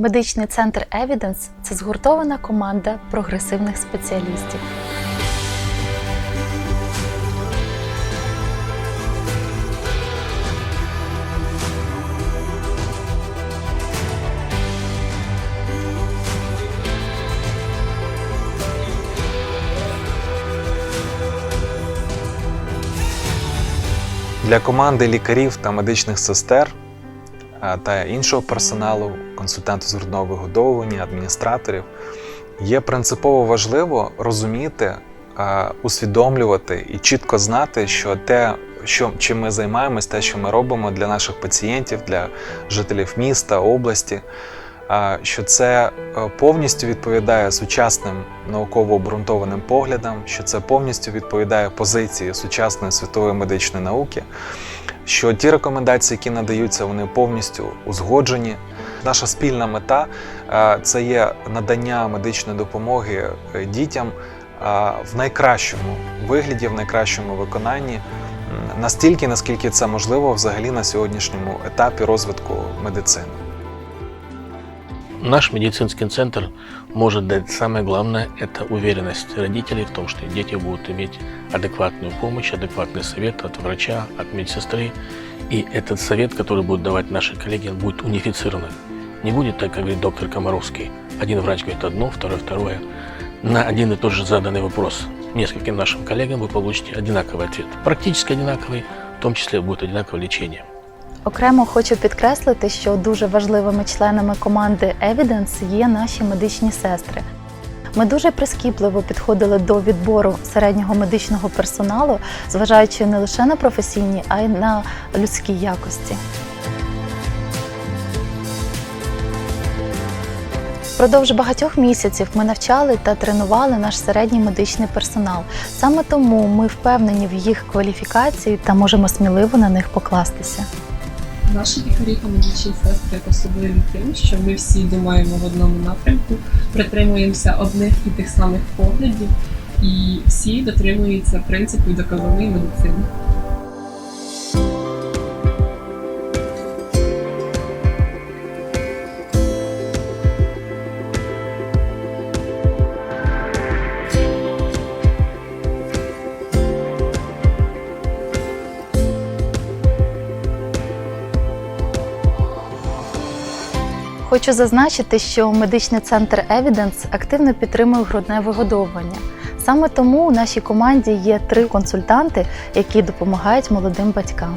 Медичний центр Evidence – це згуртована команда прогресивних спеціалістів. Для команди лікарів та медичних сестер та іншого персоналу, консультантів з грудного вигодовування, адміністраторів, є принципово важливо розуміти, усвідомлювати і чітко знати, що те, що, чим ми займаємось, те, що ми робимо для наших пацієнтів, для жителів міста, області, що це е, повністю відповідає сучасним науково обґрунтованим поглядам, що це повністю відповідає позиції сучасної світової медичної науки, що ті рекомендації, які надаються, вони повністю узгоджені. Наша спільна мета е, це є надання медичної допомоги е, дітям е, в найкращому вигляді, в найкращому виконанні. Настільки, наскільки це можливо взагалі на сьогоднішньому етапі розвитку медицини. Наш медицинский центр может дать самое главное – это уверенность родителей в том, что дети будут иметь адекватную помощь, адекватный совет от врача, от медсестры. И этот совет, который будут давать наши коллеги, он будет унифицированным. Не будет так, как говорит доктор Комаровский. Один врач говорит одно, второй второе. На один и тот же заданный вопрос нескольким нашим коллегам вы получите одинаковый ответ. Практически одинаковый, в том числе будет одинаковое лечение. Окремо хочу підкреслити, що дуже важливими членами команди Evidence є наші медичні сестри. Ми дуже прискіпливо підходили до відбору середнього медичного персоналу, зважаючи не лише на професійні, а й на людські якості. Впродовж багатьох місяців ми навчали та тренували наш середній медичний персонал. Саме тому ми впевнені в їх кваліфікації та можемо сміливо на них покластися. Наші лікарі та медичні сестри особливі тим, що ми всі думаємо в одному напрямку, притримуємося одних і тих самих поглядів, і всі дотримуються принципу доказової медицини. Хочу зазначити, що медичний центр Evidence активно підтримує грудне вигодовування. Саме тому у нашій команді є три консультанти, які допомагають молодим батькам.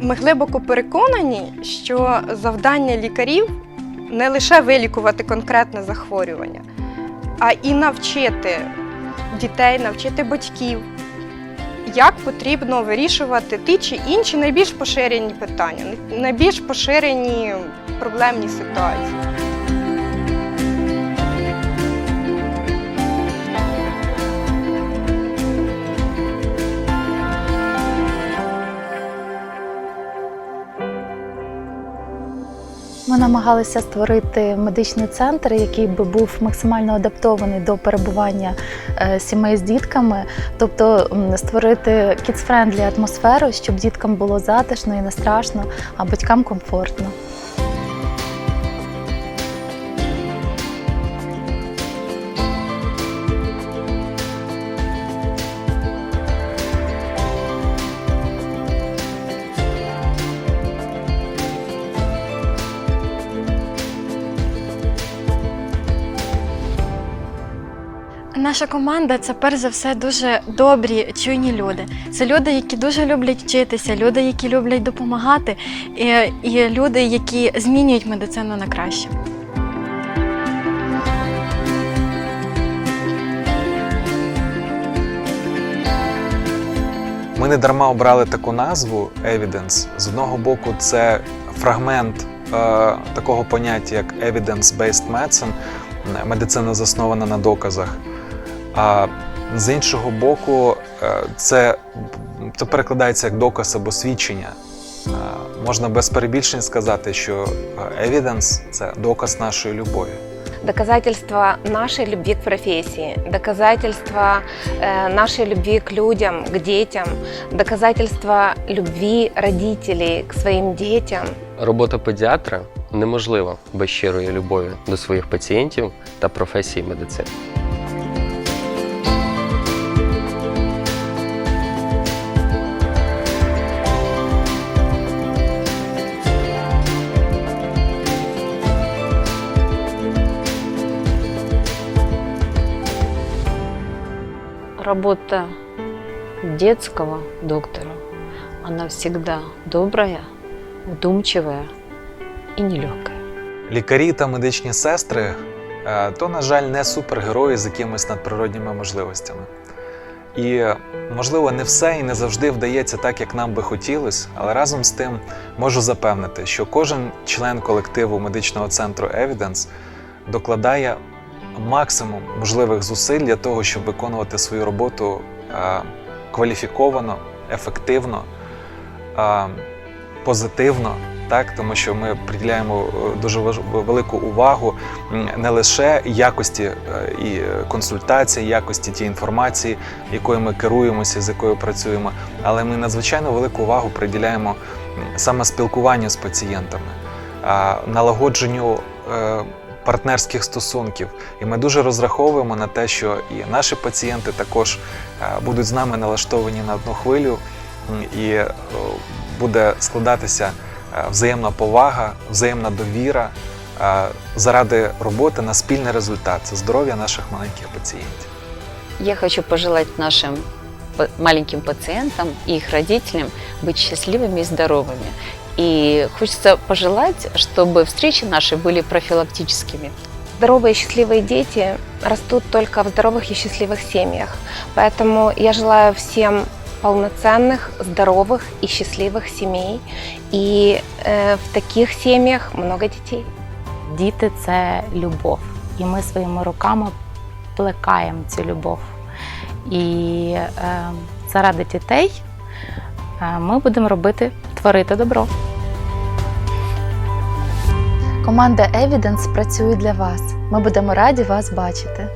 Ми глибоко переконані, що завдання лікарів не лише вилікувати конкретне захворювання, а і навчити дітей, навчити батьків, як потрібно вирішувати ті чи інші найбільш поширені питання, найбільш поширені проблемні ситуації. Ми намагалися створити медичний центр, який би був максимально адаптований до перебування е, сімей з дітками, тобто створити kids-friendly атмосферу, щоб діткам було затишно і не страшно, а батькам комфортно. Наша команда це перш за все дуже добрі, чуйні люди. Це люди, які дуже люблять вчитися, люди, які люблять допомагати, і, і люди, які змінюють медицину на краще. Ми не дарма обрали таку назву Evidence. З одного боку, це фрагмент е, такого поняття, як Evidence-Based Medicine, медицина заснована на доказах. А з іншого боку, е, це, це перекладається як доказ або свідчення. Е, можна без перебільшень сказати, що е, evidence – це доказ нашої любові. доказательство нашей любви к профессии, доказательство э, нашей любви к людям, к детям, доказательство любви родителей к своим детям. Робота педіатра неможлива без щирої любові до своїх пацієнтів та професії медицини. Работа детского доктора, она всегда добрая, вдумчивая и нелегкая. Лікарі та медичні сестри е, то, на жаль, не супергерої з якимись надприродніми можливостями. І, можливо, не все і не завжди вдається так, як нам би хотілося, але разом з тим можу запевнити, що кожен член колективу медичного центру Evidence докладає максимум можливих зусиль для того, щоб виконувати свою роботу е, кваліфіковано, ефективно, е, позитивно, так? Тому що ми приділяємо е, дуже велику увагу не лише якості і консультації, якості тієї інформації, якою ми керуємося, з якою працюємо, але ми надзвичайно велику увагу приділяємо саме спілкуванню з пацієнтами, налагодженню партнерських стосунків. І ми дуже розраховуємо на те, що і наші пацієнти також е, будуть з нами налаштовані на одну хвилю, м, і е, буде складатися е, взаємна повага, взаємна довіра е, заради роботи на спільний результат це здоров'я наших маленьких пацієнтів. Я хочу пожелать нашим па- маленьким пациентам и их родителям быть счастливыми и здоровыми. И хочется пожелать, чтобы встречи наши были профилактическими. Здоровые и счастливые дети растут только в здоровых и счастливых семьях. Поэтому я желаю всем полноценных, здоровых и счастливых семей. И э, в таких семьях много детей. Діти це любов, і ми своїми руками плекаємо цю любов. І е, заради дітей е, ми будемо робити, творити добро. Команда Evidence працює для вас. Ми будемо раді вас бачити.